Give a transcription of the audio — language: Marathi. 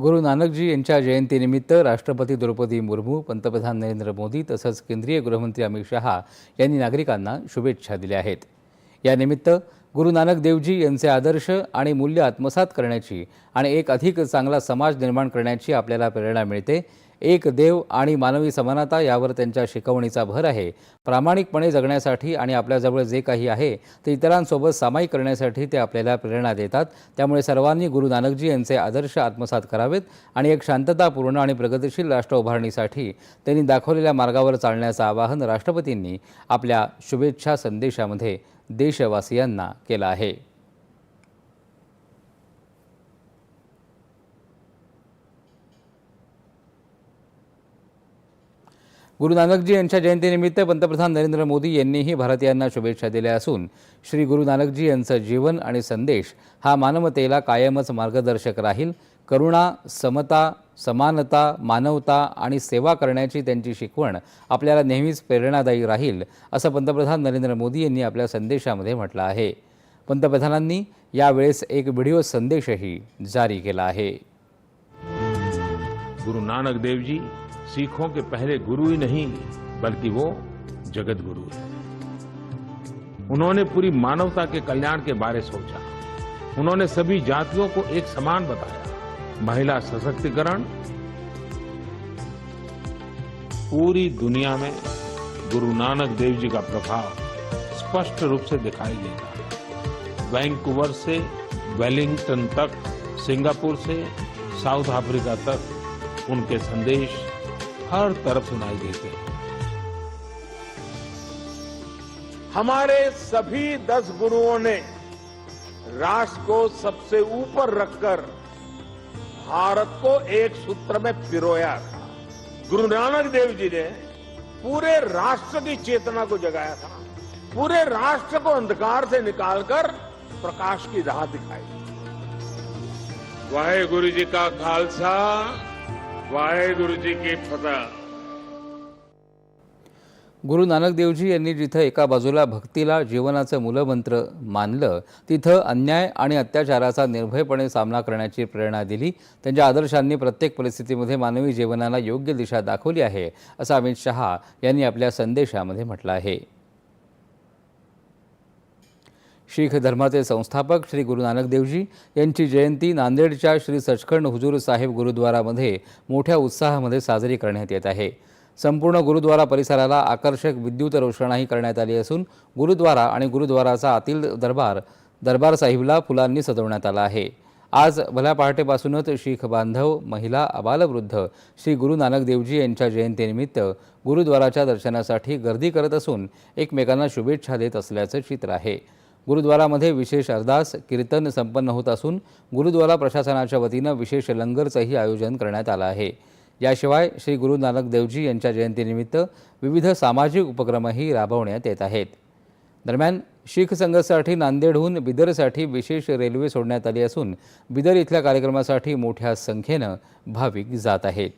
गुरु नानकजी यांच्या जयंतीनिमित्त राष्ट्रपती द्रौपदी मुर्मू पंतप्रधान नरेंद्र मोदी तसंच केंद्रीय गृहमंत्री अमित शहा यांनी नागरिकांना शुभेच्छा दिल्या आहेत. यानिमित्त गुरु नानक देवजी यांचे आदर्श आणि मूल्य आत्मसात करण्याची आणि एक अधिक चांगला समाज निर्माण करण्याची आपल्याला प्रेरणा मिळते. एक देव आणि मानवी समानता यावर त्यांच्या शिकवणीचा भर आहे. प्रामाणिकपणे जगण्यासाठी आणि आपल्याजवळ जे काही आहे ते इतरांसोबत सामायिक करण्यासाठी ते आपल्याला प्रेरणा देतात. त्यामुळे सर्वांनी गुरु नानकजी यांचे आदर्श आत्मसात करावेत आणि एक शांततापूर्ण आणि प्रगतिशील राष्ट्र उभारणीसाठी त्यांनी दाखवलेल्या मार्गावर चालण्याचं आवाहन राष्ट्रपतींनी आपल्या शुभेच्छा संदेशामध्ये देशवासियांना केलं आहे. गुरु नानकजी यांच्या जयंतीनिमित्त पंतप्रधान नरेंद्र मोदी यांनीही भारतीयांना शुभेच्छा दिल्या असून श्री गुरु नानकजी यांचं जीवन आणि संदेश हा मानवतेला कायमच मार्गदर्शक राहील. करुणा समता समानता मानवता आणि सेवा करण्याची त्यांची शिकवण आपल्याला नेहमीच प्रेरणादायी राहील असं पंतप्रधान नरेंद्र मोदी यांनी आपल्या संदेशामध्ये म्हटलं आहे. पंतप्रधानांनी यावेळेस एक व्हिडिओ संदेशही जारी केला आहे. गुरु नानक देवजी सिखों के पहले गुरु ही नहीं, बल्कि वो जगत गुरु है। उन्होंने पूरी मानवता के कल्याण के बारे सोचा। उन्होंने सभी जातियों को एक समान बताया। महिला सशक्तिकरण, पूरी दुनिया में गुरु नानक देव जी का प्रभाव स्पष्ट रूप से दिखाई देता है। वैंकूवर से वेलिंगटन तक, सिंगापुर से साउथ अफ्रीका तक उनके संदेश हर तरफ़ सुनाई देते हैं। हमारे सभी दस गुरुओं ने राष्ट्र को सबसे ऊपर रखकर भारत को एक सूत्र में पिरोया था। गुरु नानक देव जी ने पूरे राष्ट्र की चेतना को जगाया था। पूरे राष्ट्र को अंधकार से निकालकर प्रकाश की राह दिखाई। वाहे गुरु जी का खालसा। वाहे गुरु जी की फतह गुरु नानक देवजी यांनी जिथं एका बाजूला भक्तीला जीवनाचं मूलमंत्र मानलं तिथं अन्याय आणि अत्याचाराचा निर्भयपणे सामना करण्याची प्रेरणा दिली. त्यांच्या आदर्शांनी प्रत्येक परिस्थितीमध्ये मानवी जीवनाला योग्य दिशा दाखवली आहे असं अमित शहा यांनी आपल्या संदेशामध्ये म्हटलं आहे. शीख धर्माचे संस्थापक श्री गुरु नानक देवजी यांची जयंती नांदेडच्या श्री सचखंड हुजूर साहेब गुरुद्वारामध्ये मोठ्या उत्साहामध्ये साजरी करण्यात येत आहे. संपूर्ण गुरुद्वारा परिसराला आकर्षक विद्युत रोषणाही करण्यात आली असून गुरुद्वारा आणि गुरुद्वाराचा आतील दरबार दरबार साहिबला फुलांनी सजवण्यात आला आहे. आज भल्या पहाटेपासूनच शीख बांधव महिला अबालवृद्ध श्री गुरु नानक देवजी यांच्या जयंतीनिमित्त गुरुद्वाराच्या दर्शनासाठी गर्दी करत असून एकमेकांना शुभेच्छा देत असल्याचं चित्र आहे. गुरुद्वारामध्ये विशेष अरदास कीर्तन संपन्न होत असून गुरुद्वारा प्रशासनाच्या वतीनं विशेष लंगरचंही आयोजन करण्यात आलं आहे. याशिवाय श्री गुरु नानक देवजी यांच्या जयंतीनिमित्त विविध सामाजिक उपक्रमही राबवण्यात येत आहेत. दरम्यान शीख संघासाठी नांदेडहून बिदरसाठी विशेष रेल्वे सोडण्यात आली असून बिदर इथल्या कार्यक्रमासाठी मोठ्या संख्येनं भाविक जात आहेत.